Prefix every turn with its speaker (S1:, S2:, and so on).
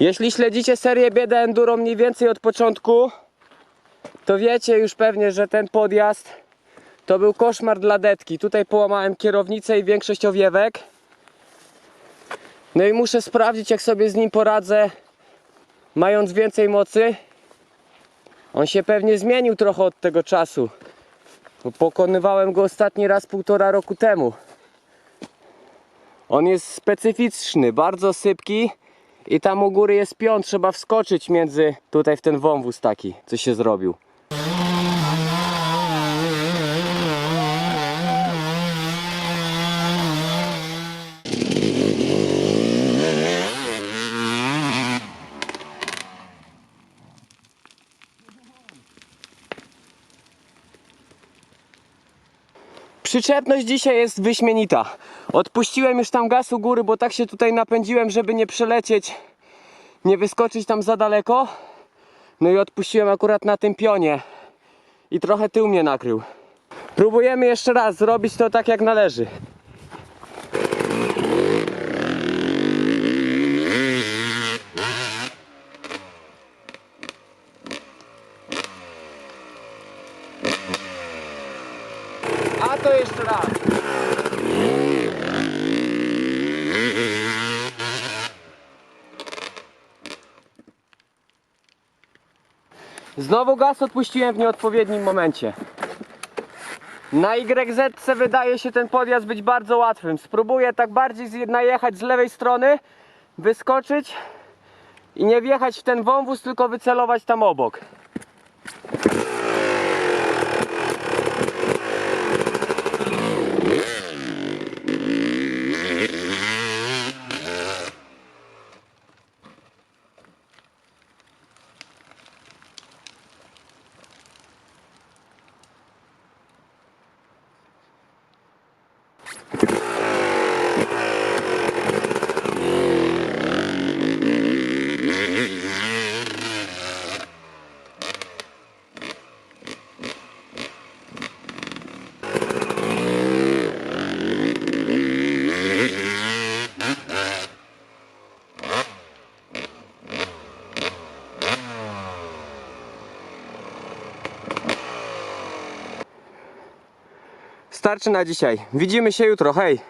S1: Jeśli śledzicie serię Bieda Enduro mniej więcej od początku, to wiecie już pewnie, że ten podjazd to był koszmar dla detki. Tutaj połamałem kierownicę i większość owiewek. No i muszę sprawdzić, jak sobie z nim poradzę, mając więcej mocy. On się pewnie zmienił trochę od tego czasu. Pokonywałem go ostatni raz półtora roku temu. On jest specyficzny, bardzo sypki i tam u góry jest pion, trzeba wskoczyć między tutaj w ten wąwóz taki, co się zrobił. Przyczepność dzisiaj jest wyśmienita. Odpuściłem już tam gaz u góry, bo tak się tutaj napędziłem, żeby nie przelecieć, nie wyskoczyć tam za daleko. No i odpuściłem akurat na tym pionie. I trochę tył mnie nakrył. Próbujemy jeszcze raz zrobić to tak jak należy. A to jeszcze raz. Znowu gaz odpuściłem w nieodpowiednim momencie. Na YZ wydaje się ten podjazd być bardzo łatwym. Spróbuję tak bardziej najechać z lewej strony, wyskoczyć i nie wjechać w ten wąwóz, tylko wycelować tam obok. Starczy na dzisiaj. Widzimy się jutro. Hej!